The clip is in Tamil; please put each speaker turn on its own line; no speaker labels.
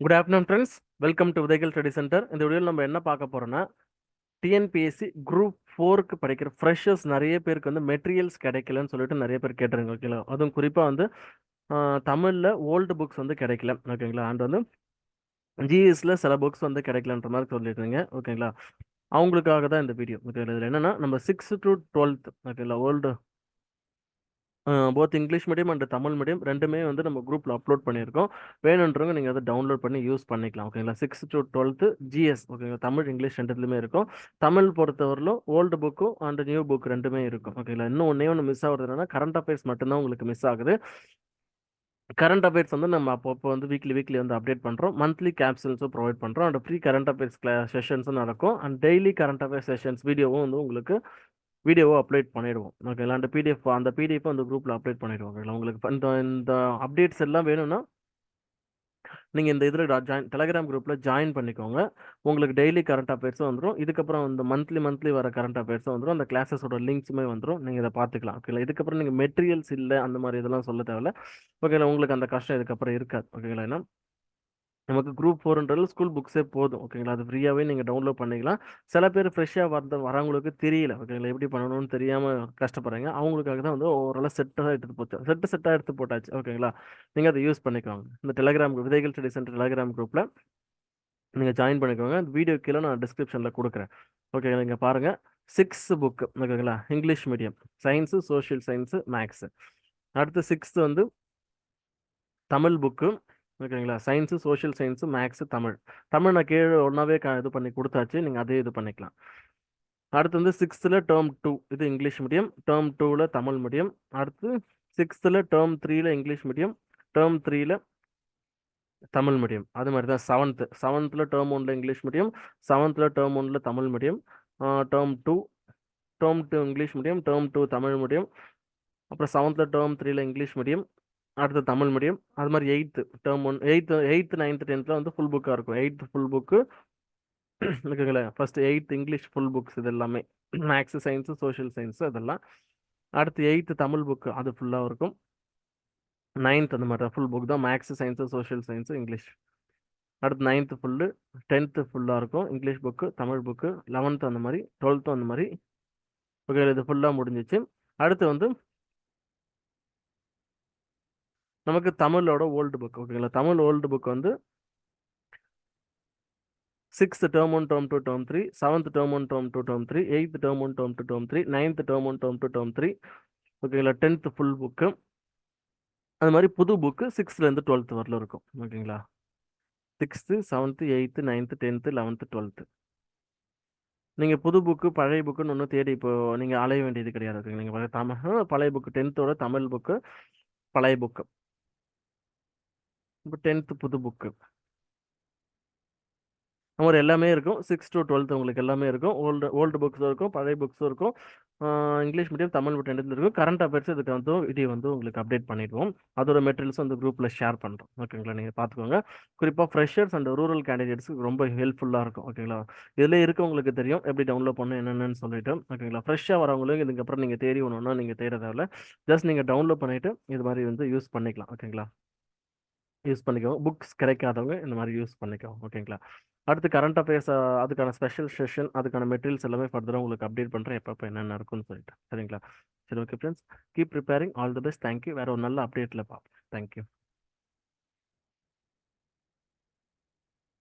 Good afternoon friends welcome to Udayakal study centre இந்த வீடியோவில் நம்ம என்ன பார்க்க போகிறோன்னா டிஎன்பிஎஸ்சி குரூப் ஃபோருக்கு படிக்கிற ஃப்ரெஷர்ஸ் நிறைய பேருக்கு வந்து மெட்டீரியல்ஸ் கிடைக்கலன்னு சொல்லிட்டு நிறைய பேர் கேட்டுருங்க ஓகேங்களா அதுவும் குறிப்பாக வந்து தமிழில் ஓல்டு புக்ஸ் வந்து கிடைக்கல ஓகேங்களா அண்ட் வந்து ஜிஎஸ்ல சில புக்ஸ் வந்து கிடைக்கலன்ற மாதிரி சொல்லியிருந்தீங்க ஓகேங்களா அவங்களுக்காக தான் இந்த வீடியோ ஓகேங்களா இதில் என்னென்னா நம்ம சிக்ஸ்த் டு டுவெல்த் ஓகேங்களா old both English medium and Tamil medium ரெண்டுமே வந்து நம்ம குரூப்பில் அப்லோட் பண்ணியிருக்கோம். வேணுன்றவங்க நீங்கள் அதை டவுன்லோட் பண்ணி யூஸ் பண்ணிக்கலாம் ஓகேங்களா சிக்ஸ் டு டுவெல்த்து ஜிஎஸ் ஓகேங்களா தமிழ் இங்கிலீஷ் ரெண்டுத்துலையுமே இருக்கும். தமிழ் பொறுத்தவரையிலும் ஓல்டு புக்கும் அண்ட் நியூ புக் ரெண்டுமே இருக்கும் ஓகேங்களா இன்னும் ஒன்றே ஒன்று மிஸ் ஆகுறது என்னன்னா கரண்ட் அஃபேர்ஸ் மட்டும்தான் உங்களுக்கு மிஸ் ஆகுது. கரண்ட் அஃபேர்ஸ் வந்து நம்ம அப்பப்போ வந்து வீக்லி வீக்லி வந்து அப்டேட் பண்ணுறோம் மந்த்லி கேப்சல்ஸும் ப்ரொவைட் பண்ணுறோம் and free current affairs class செஷன்ஸும் நடக்கும். And daily current affairs sessions வீடியோவும் வந்து உங்களுக்கு வீடியோவை அப்லோட் பண்ணிடுவோம். ஓகேங்களா அந்த பிடிஎஃப் அந்த பிடிஎஃப் அந்த குரூப்பில் அப்லோட் பண்ணிடுவோம் ஓகேங்களா உங்களுக்கு இந்த இந்த அப்டேட்ஸ் எல்லாம் வேணும்னா நீங்கள் இந்த இதில் ஜாயின் டெலகிராம் குரூப்பில் ஜாயின் பண்ணிக்கோங்க. உங்களுக்கு டெய்லி கரண்ட் அஃபேர்ஸும் வந்துடும் இதுக்கப்புறம் இந்த மந்த்லி மந்த்லி வர கரண்ட் அஃபேர்ஸும் வந்துடும் அந்த கிளாஸஸோட லிங்க்ஸுமே வந்துடும் நீங்கள் இதை பார்த்துக்கலாம். ஓகேங்களா இதுக்கப்புறம் நீங்கள் மெட்டீரியல்ஸ் இல்லை அந்த மாதிரி இதெல்லாம் சொல்ல தேவையில்ல. ஓகேங்களா உங்களுக்கு அந்த கஷ்டம் இதுக்கப்புறம் இருக்காது. ஓகேங்களா ஏன்னா நமக்கு குரூப் ஃபோர்ன்றது ஸ்கூல் புக்ஸே போதும். ஓகேங்களா அது ஃப்ரீயாகவே நீங்கள் டவுன்லோட் பண்ணிக்கலாம். சில பேர் ஃப்ரெஷ்ஷாக வந்த வரவங்களுக்கு தெரியல. ஓகேங்களா எப்படி பண்ணணும்னு தெரியாமல் கஷ்டப்படுறீங்க. அவங்களுக்காக தான் வந்து ஓரளவு செட்டாக எடுத்து போச்சு. செட்டு செட்டாக எடுத்து போட்டாச்சு. ஓகேங்களா நீங்கள் அதை யூஸ் பண்ணிக்கோங்க. இந்த டெலகிராம் விதைகள் ஸ்டடி சென்டர் டெலகிராம் குரூப்பில் நீங்கள் ஜாயின் பண்ணிக்கோங்க. அந்த வீடியோ கீழே நான் டிஸ்கிரிப்ஷனில் கொடுக்குறேன். ஓகேங்களா நீங்கள் பாருங்கள் சிக்ஸ்த்து புக்கு ஓகேங்களா English medium science social science maths அடுத்து சிக்ஸ்த்து வந்து தமிழ் புக்கு ஓகேங்களா science social science maths Tamil Tamil நான் கீழே ஒன்றாவே க இது பண்ணி கொடுத்தாச்சு. நீங்கள் அதே இது பண்ணிக்கலாம். அடுத்து வந்து சிக்ஸ்த்தில் டேர்ம் டூ இது இங்கிலீஷ் மீடியம் டேர்ம் டூவில் தமிழ் மீடியம் அடுத்து சிக்ஸ்த்தில் டேர்ம் த்ரீயில் இங்கிலீஷ் மீடியம் டேர்ம் த்ரீயில் தமிழ் மீடியம் அது மாதிரி தான் செவன்த்து செவன்த்தில் டேர்ம் ஒன்றில் இங்கிலீஷ் மீடியம் செவன்த்தில் டேர்ம் ஒன்ல Tamil medium term two term two English medium term two Tamil medium அப்புறம் செவன்த்தில் டேர்ம் த்ரீயில் இங்கிலீஷ் மீடியம் அடுத்து தமிழ் மீடியம் அது மாதிரி eighth term one eighth eighth ninth டென்த்தில் வந்து ஃபுல் புக்காக இருக்கும். Eighth full book இருக்குங்களேன் first eighth English full books இது எல்லாமே மேக்ஸு சயின்ஸு சோஷியல் சயின்ஸு அதெல்லாம். அடுத்து எயித்து தமிழ் புக்கு அது ஃபுல்லாக இருக்கும். நைன்த் அந்த மாதிரி ஃபுல் புக் தான். Maths science social science English அடுத்து நைன்த்து ஃபுல்லு டென்த்து ஃபுல்லாக இருக்கும். English book Tamil book eleventh அந்த மாதிரி டுவெல்த்தும் அந்த மாதிரி. ஓகே இது ஃபுல்லாக முடிஞ்சிச்சு. அடுத்து வந்து நமக்கு தமிழோட ஓல்டு புக் ஓகேங்களா தமிழ் ஓல்டு புக் வந்து sixth term one term two term three seventh term one term two term three eighth term one term two term three ninth term one term two term three ஓகேங்களா டென்த் ஃபுல் புக்கு அது மாதிரி புது புக்கு சிக்ஸ்த்லேருந்து டுவெல்த் வரல இருக்கும் ஓகேங்களா sixth seventh eighth ninth tenth eleventh twelfth நீங்கள் புது புக்கு பழைய புக்குன்னு ஒன்றும் தேடி இப்போ நீங்கள் அலைய வேண்டியது கிடையாது ஓகேங்களா நீங்கள் தமிழ் பழைய புக்கு டென்த்தோட தமிழ் புக்கு பழைய புக்கு இப்போ டென்த்து புது புக்கு நம்ம எல்லாமே இருக்கும். சிக்ஸ் டு டுவெல்த் உங்களுக்கு எல்லாமே இருக்கும். ஓல்டு ஓல்டு புக்ஸும் இருக்கும். பழைய புக்ஸும் இருக்கும். இங்கிலீஷ் மீடியம் தமிழ் மீடியம் ரெண்டு இருக்கும். கரண்ட் அஃபேர்ஸ் இதுக்கு வந்து வீடியோ வந்து உங்களுக்கு அப்டேட் பண்ணிடுவோம். அதோட மெட்டீரியல்ஸ் வந்து குரூப்பில் ஷேர் பண்ணுறோம் ஓகேங்களா நீங்கள் பார்த்துக்கோங்க. குறிப்பாக ஃப்ரெஷர்ஸ் அண்ட் ரூரல் கேண்டிடேட்ஸுக்கு ரொம்ப ஹெல்ப்ஃபுல்லாக இருக்கும். ஓகேங்களா இதில் இருக்கவங்களுக்கு தெரியும். எப்படி டவுன்லோட் பண்ணணும் என்னென்னு சொல்லிட்டு. ஓகேங்களா ஃப்ரெஷ்ஷாக வரவங்களுக்கு இதுக்கப்புறம் நீங்கள் தேடி ஒன்றுன்னா நீங்கள் தேடுறதால ஜஸ்ட் நீங்கள் டவுன்லோட் பண்ணிவிட்டு இது மாதிரி வந்து யூஸ் பண்ணிக்கலாம். ஓகேங்களா யூஸ் பண்ணிக்கோங்க. புக்ஸ் கிடைக்காதவங்க இந்த மாதிரி யூஸ் பண்ணிக்கோங்க. ஓகேங்களா? அடுத்து கரண்ட் அஃபேர்ஸ் அதுக்கான ஸ்பெஷல் செஷன் அதுக்கான மெட்டீரியல்ஸ் எல்லாமே ஃபர்தராக உங்களுக்கு அப்டேட் பண்ணுறேன் எப்போ என்னென்ன இருக்குன்னு சொல்லிட்டு. சரிங்களா? சரி okay friends. Keep preparing. All the best. Thank you வேறு ஒரு நல்ல அப்டேட்டில் பார்ப்போம் தேங்க்யூ